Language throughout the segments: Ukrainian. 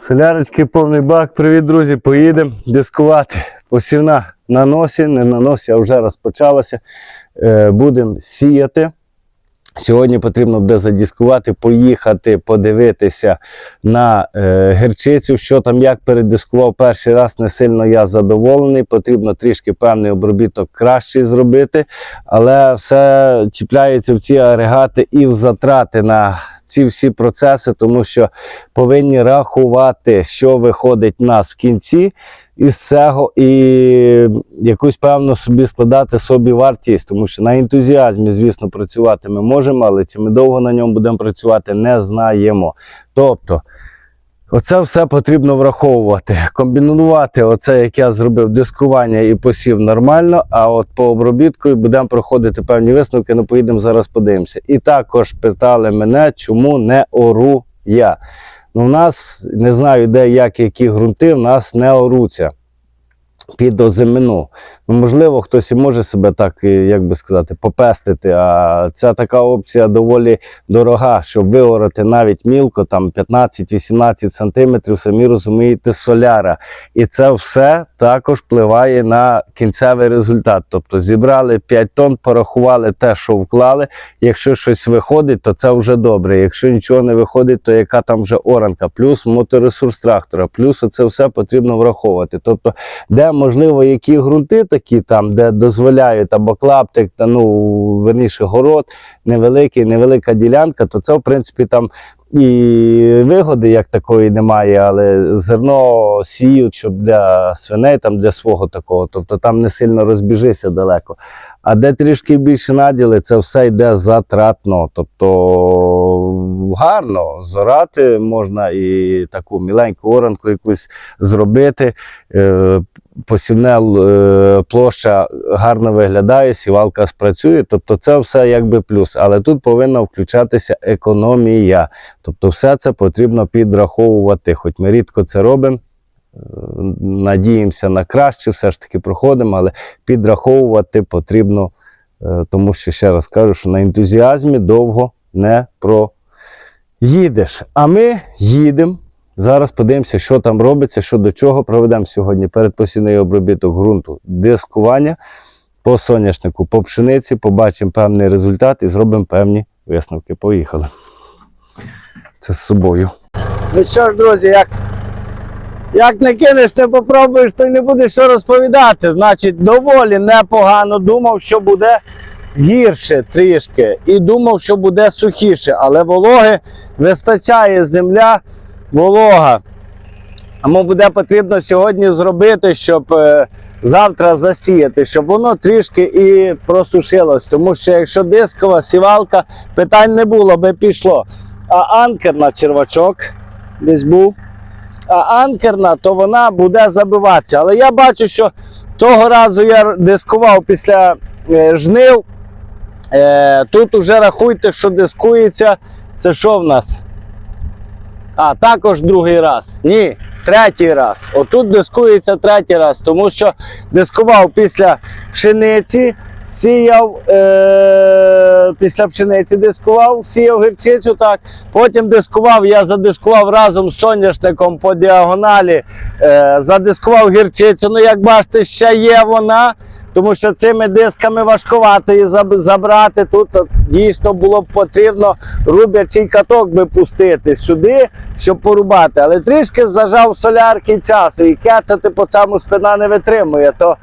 Солярочки повний бак. Привіт, друзі. Поїдемо дискувати. Посівна на носі, не на носі, а вже розпочалася. Е, Будемо сіяти. Сьогодні потрібно буде задіскувати, поїхати, подивитися на е, герчицю, що там як передискував перший раз. Не сильно я задоволений. Потрібно трішки певний обробіток кращий зробити, але все чіпляється в ці агрегати і в затрати на ці всі процеси, тому що повинні рахувати, що виходить в нас в кінці із цього, і якусь певну собі складати собі вартість, тому що на ентузіазмі, звісно, працювати ми можемо, але чи ми довго на ньому будемо працювати, не знаємо. Тобто. Оце все потрібно враховувати. Комбінувати оце, як я зробив, дискування і посів нормально, а от по обробітку будемо проходити певні висновки, ну поїдемо зараз подивимося. І також питали мене, чому не ору я. Ну, в нас не знаю, де як, які ґрунти, в нас не оруться під озимину. Ну, можливо, хтось і може себе так, е, як би сказати, попестити. А ця така опція доволі дорога, щоб виорати навіть мілко, там 15-18 сантиметрів, самі розумієте, соляра. І це все також впливає на кінцевий результат. Тобто зібрали 5 тонн, порахували те, що вклали. Якщо щось виходить, то це вже добре. Якщо нічого не виходить, то яка там вже оранка, плюс моторесурс трактора, плюс оце все потрібно враховувати. Тобто, де можливо які ґрунти такі, там, де дозволяють або клаптик, та ну верніше город, невеликий, невелика ділянка, то це в принципі там. І вигоди як такої немає, але зерно сіють, щоб для свиней, там для свого такого, тобто там не сильно розбіжися далеко. А де трішки більше наділи, це все йде затратно. Тобто гарно зорати можна і таку міленьку оранку якусь зробити. Е, Посівне е, площа гарно виглядає, сівалка спрацює. Тобто це все якби плюс. Але тут повинна включатися економія. Тобто, все це потрібно підраховувати. Хоч ми рідко це робимо. е, Надіємося на краще, все ж таки проходимо, але підраховувати потрібно, тому що ще раз кажу, що на ентузіазмі довго не проїдеш. А ми їдемо. Зараз подивимося, що там робиться, що до чого. Проведемо сьогодні передпосівний обробіток ґрунту, дискування по соняшнику, по пшениці, побачимо певний результат і зробимо певні висновки. Поїхали. Це з собою. Ну що ж, друзі, як, як не кинеш, не попробуєш, то й не будеш що розповідати. Значить, доволі непогано думав, що буде гірше трішки. І думав, що буде сухіше, але вологи вистачає земля волога. Тому буде потрібно сьогодні зробити, щоб е, завтра засіяти, щоб воно трішки і просушилось. Тому що якщо дискова сівалка, питань не було, би пішло. А анкерна червачок десь був. А анкерна, то вона буде забиватися. Але я бачу, що того разу я дискував після е, жнив. Е, тут уже рахуйте, що дискується. Це що в нас? А, також другий раз. Ні, третій раз. Отут дискується третій раз, тому що дискував після пшениці, сіяв е- після пшениці дискував, сіяв гірчицю, так. Потім дискував, я задискував разом з соняшником по діагоналі, е- задискував гірчицю. Ну, як бачите, ще є вона. Тому що цими дисками важкувато її забрати. Тут дійсно було б потрібно рубячий каток би пустити сюди, щоб порубати. Але трішки зажав солярки часу і кецати по цьому спина не витримує. То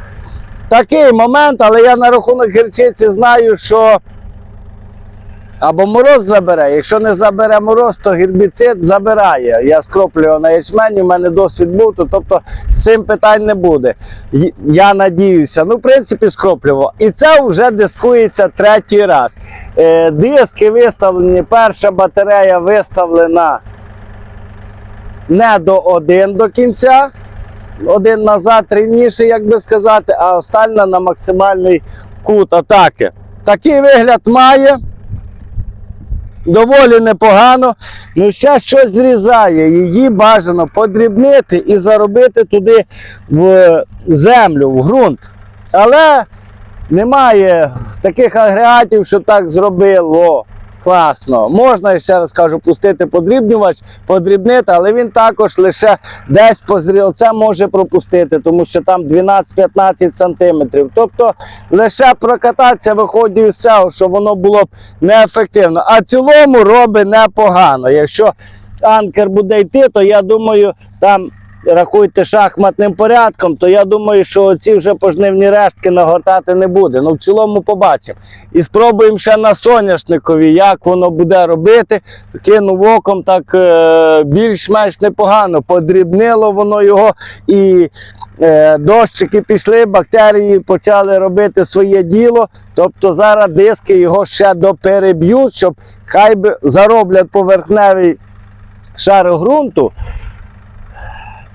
такий момент, але я на рахунок гірчиці знаю, що або мороз забере. Якщо не забере мороз, то гербіцид забирає. Я скроплюю на ячмені, в мене досвід був, то, тобто з цим питань не буде. Я надіюся. Ну, в принципі, скроплював. І це вже дискується третій раз. Е, диски виставлені, перша батарея виставлена не до один до кінця. Один назад рівніше, як би сказати, а остальна на максимальний кут атаки. Такий вигляд має. Доволі непогано. Ну, ще щось зрізає. Її бажано подрібнити і заробити туди в землю, в ґрунт. Але немає таких агрегатів, що так зробило. Класно. Можна, ще раз кажу, пустити подрібнювач, подрібнити, але він також лише десь по зрілце може пропустити, тому що там 12-15 сантиметрів. Тобто лише прокататися виходить з цього, що воно було б неефективно. А цілому робить непогано. Якщо анкер буде йти, то я думаю, там рахуйте шахматним порядком, то я думаю, що ці вже пожнивні рештки нагортати не буде. Ну в цілому побачимо. І спробуємо ще на соняшникові, як воно буде робити. Кинув оком так е, більш-менш непогано. Подрібнило воно його і е, дощики пішли, бактерії почали робити своє діло. Тобто зараз диски його ще допереб'ють, щоб хай би зароблять поверхневий шар ґрунту.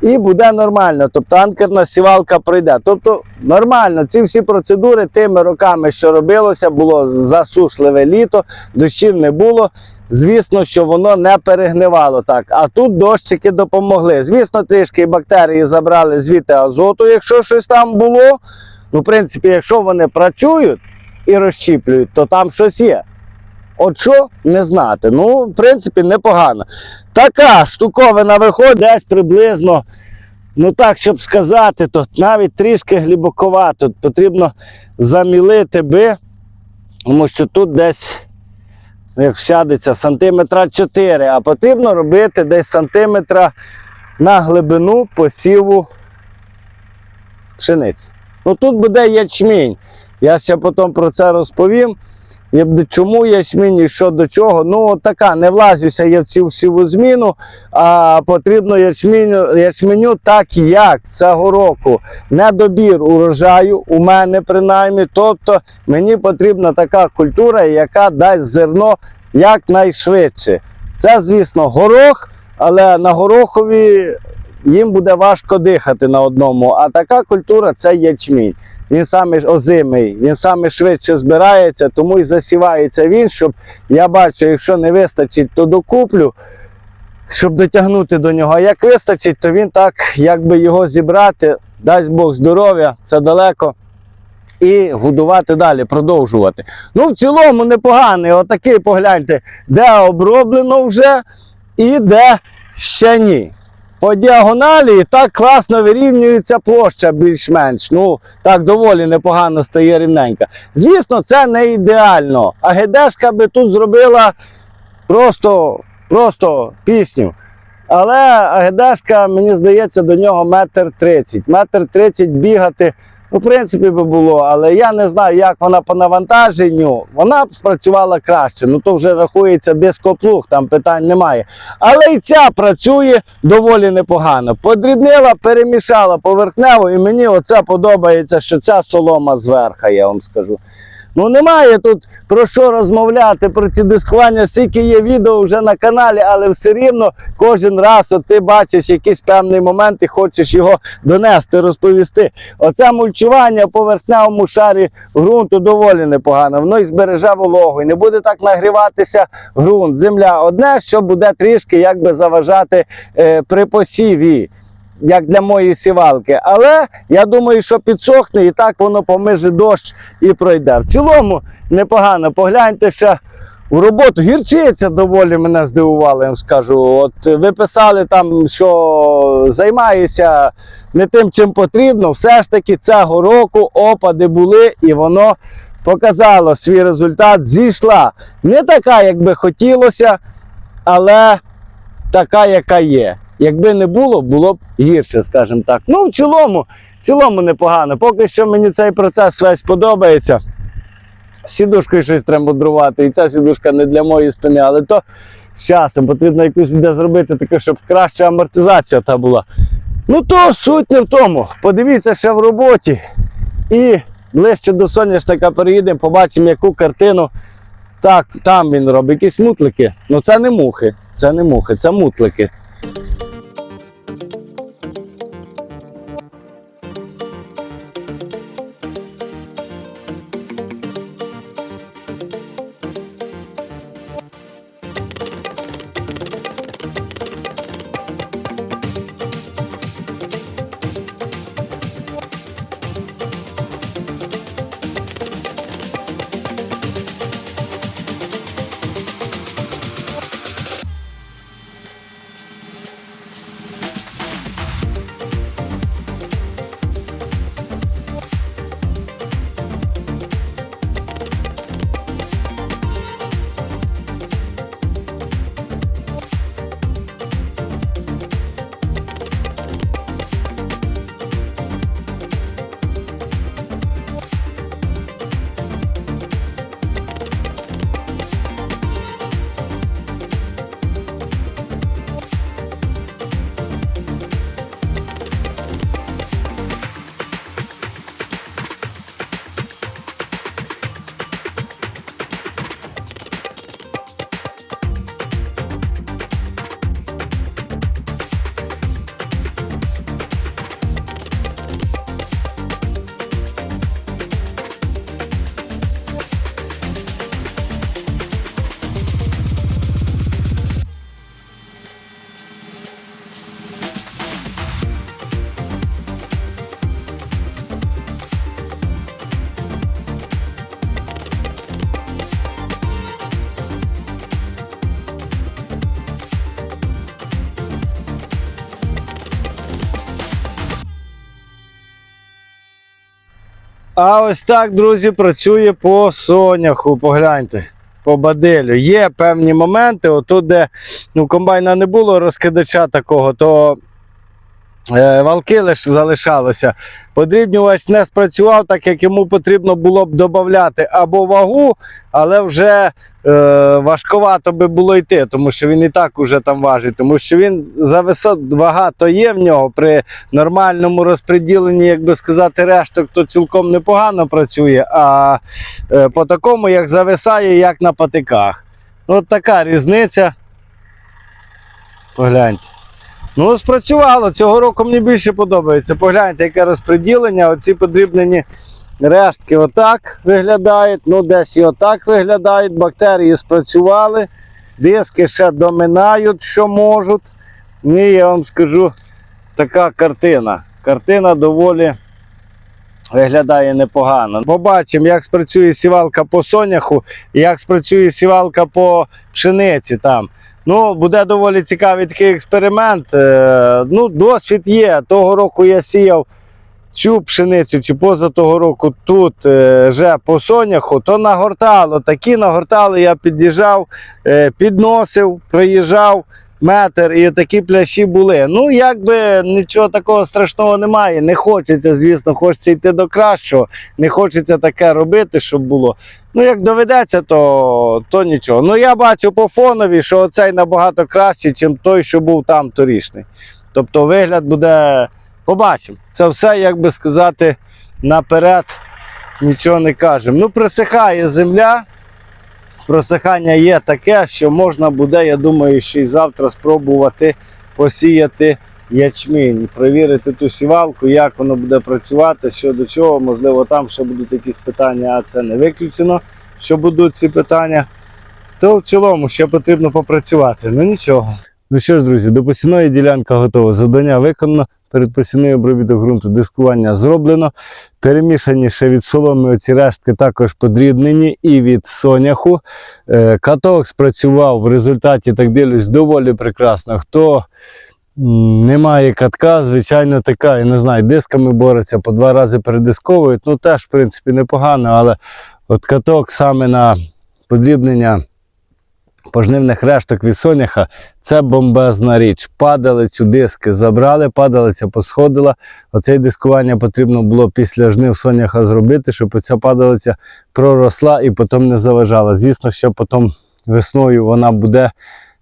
І буде нормально. Тобто анкерна сівалка пройде. Тобто нормально, ці всі процедури тими роками, що робилося, було засушливе літо, дощів не було. Звісно, що воно не перегнивало так. А тут дощики допомогли. Звісно, трішки бактерії забрали звідти азоту, якщо щось там було. Ну, в принципі, якщо вони працюють і розщіплюють, то там щось є. От що не знати. Ну, в принципі, непогано. Така штуковина виходить десь приблизно, ну так, щоб сказати, то навіть трішки глибоковато. Потрібно замілити би, тому що тут десь, як сядеться, сантиметра 4, а потрібно робити десь сантиметра на глибину посіву пшениці. Ну тут буде ячмінь. Я ще потім про це розповім. Чому ячмінь і що до чого? Ну, така, не влазюся я в цю всю зміну, а потрібно ячменю, ячменю так, як цього року. Недобір урожаю у мене принаймні. Тобто мені потрібна така культура, яка дасть зерно якнайшвидше. Це, звісно, горох, але на горохові їм буде важко дихати на одному. А така культура це ячмінь. Він саме озимий, він саме швидше збирається, тому і засівається він, щоб я бачу, якщо не вистачить, то докуплю, щоб дотягнути до нього. А як вистачить, то він так, якби його зібрати, дасть Бог здоров'я, це далеко. І годувати далі, продовжувати. Ну, в цілому непоганий. Отакий погляньте, де оброблено вже і де ще ні по діагоналі так класно вирівнюється площа більш-менш. Ну, так доволі непогано стає рівненька. Звісно, це не ідеально. А ГДшка би тут зробила просто, просто пісню. Але АГДшка, мені здається, до нього метр тридцять. Метр тридцять бігати, ну, в принципі, би було, але я не знаю, як вона по навантаженню. Вона б спрацювала краще. Ну то вже рахується дископлуг, там питань немає. Але і ця працює доволі непогано. Подрібнила, перемішала поверхнево, і мені оце подобається, що ця солома зверха, я вам скажу. Ну немає тут про що розмовляти про ці дискування, скільки є відео вже на каналі, але все рівно кожен раз от ти бачиш якийсь певний момент і хочеш його донести, розповісти. Оце мульчування в поверхневому шарі ґрунту доволі непогано. Воно і збереже вологу, і не буде так нагріватися ґрунт, земля. Одне, що буде трішки якби заважати е, при посіві як для моєї сівалки. Але я думаю, що підсохне і так воно помиже дощ і пройде. В цілому непогано. Погляньте ще в роботу. Гірчиця доволі мене здивувала, я вам скажу. От ви писали там, що займаєшся не тим, чим потрібно. Все ж таки цього року опади були і воно показало свій результат. Зійшла не така, як би хотілося, але така, яка є. Якби не було, було б гірше, скажімо так. Ну, в цілому, в цілому непогано. Поки що мені цей процес весь подобається. З Сідушкою щось треба мудрувати, і ця сідушка не для моєї спини, але то з часом потрібно якусь буде зробити таке, щоб краща амортизація та була. Ну то суть не в тому. Подивіться ще в роботі. І ближче до соняшника переїдемо, побачимо, яку картину. Так, там він робить якісь мутлики. Ну це не мухи, це не мухи, це мутлики. А ось так, друзі, працює по соняху. Погляньте, по баделю. Є певні моменти, отут, де ну, комбайна не було розкидача такого, то валки лише залишалося. Подрібнювач не спрацював, так як йому потрібно було б додати або вагу, але вже е, важковато би було йти, тому що він і так уже там важить, тому що він за висот вага то є в нього при нормальному розподіленні, як би сказати, решток, то цілком непогано працює. А е, по такому, як зависає, як на патиках. Ну, от така різниця. Погляньте. Ну, спрацювало. Цього року мені більше подобається. Погляньте, яке розподілення. Оці подрібнені рештки отак виглядають. Ну, десь і отак виглядають. Бактерії спрацювали. Диски ще доминають, що можуть. І я вам скажу така картина. Картина доволі виглядає непогано. Побачимо, як спрацює сівалка по соняху як спрацює сівалка по пшениці там. Ну, буде доволі цікавий такий експеримент. Е, ну, досвід є. Того року я сіяв цю пшеницю, чи поза того року тут е, вже по соняху, то нагортало. Такі нагортали, я під'їжджав, е, підносив, проїжджав метр, і такі пляші були. Ну, якби нічого такого страшного немає. Не хочеться, звісно, хочеться йти до кращого. Не хочеться таке робити, щоб було. Ну, як доведеться, то, то нічого. Ну, я бачу по фонові, що оцей набагато кращий, ніж той, що був там торішний. Тобто вигляд буде. Побачимо. Це все, як би сказати, наперед нічого не кажемо. Ну, присихає земля. Просихання є таке, що можна буде, я думаю, ще й завтра спробувати посіяти ячмінь, перевірити ту сівалку, як воно буде працювати, що до чого. Можливо, там ще будуть якісь питання, а це не виключено, що будуть ці питання. То в цілому ще потрібно попрацювати. Ну нічого. Ну що ж, друзі, до посівної ділянка готова. Завдання виконано. Перед посівною обробіток ґрунту дискування зроблено. Перемішані ще від соломи оці рештки також подрібнені і від соняху. Е, Каток спрацював в результаті, так дивлюсь, доволі прекрасно. Хто м, не має катка, звичайно, така, я не знаю, дисками бореться, по два рази передисковують. Ну теж, в принципі, непогано, але от каток саме на подрібнення пожнивних решток від соняха це бомбезна річ. Падалицю диски забрали, падалиця посходила. Оце дискування потрібно було після жнив соняха зробити, щоб оця падалиця проросла і потім не заважала. Звісно, що потім весною вона буде.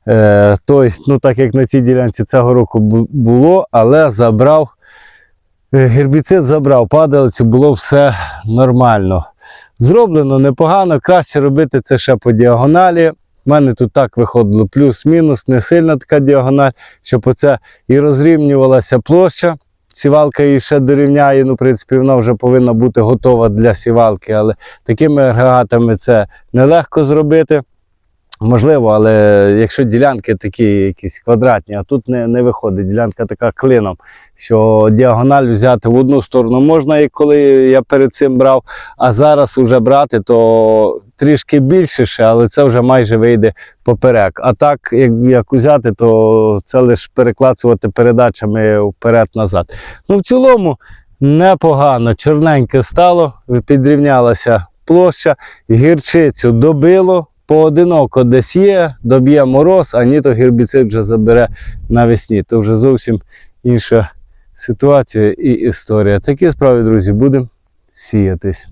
Е, той, ну так як на цій ділянці цього року було, але забрав е, гербіцид забрав падалицю, було все нормально. Зроблено непогано, краще робити це ще по діагоналі. У мене тут так виходило плюс-мінус, не сильна така діагональ, щоб оце і розрівнювалася площа. Сівалка її ще дорівняє. Ну, в принципі, вона вже повинна бути готова для сівалки, але такими агрегатами це нелегко зробити. Можливо, але якщо ділянки такі якісь квадратні, а тут не, не виходить, ділянка така клином, що діагональ взяти в одну сторону можна, як коли я перед цим брав, а зараз вже брати, то трішки більше ще, але це вже майже вийде поперек. А так, як, як взяти, то це лише переклацувати передачами вперед-назад. Ну, в цілому непогано, чорненьке стало, підрівнялася площа, гірчицю добило. Поодиноко десь є, доб'є мороз, а ні, то гербіцид вже забере навесні. То вже зовсім інша ситуація і історія. Такі справи, друзі, будемо сіятись.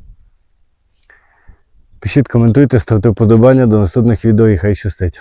Пишіть, коментуйте, ставте вподобання до наступних відео і хай щастить.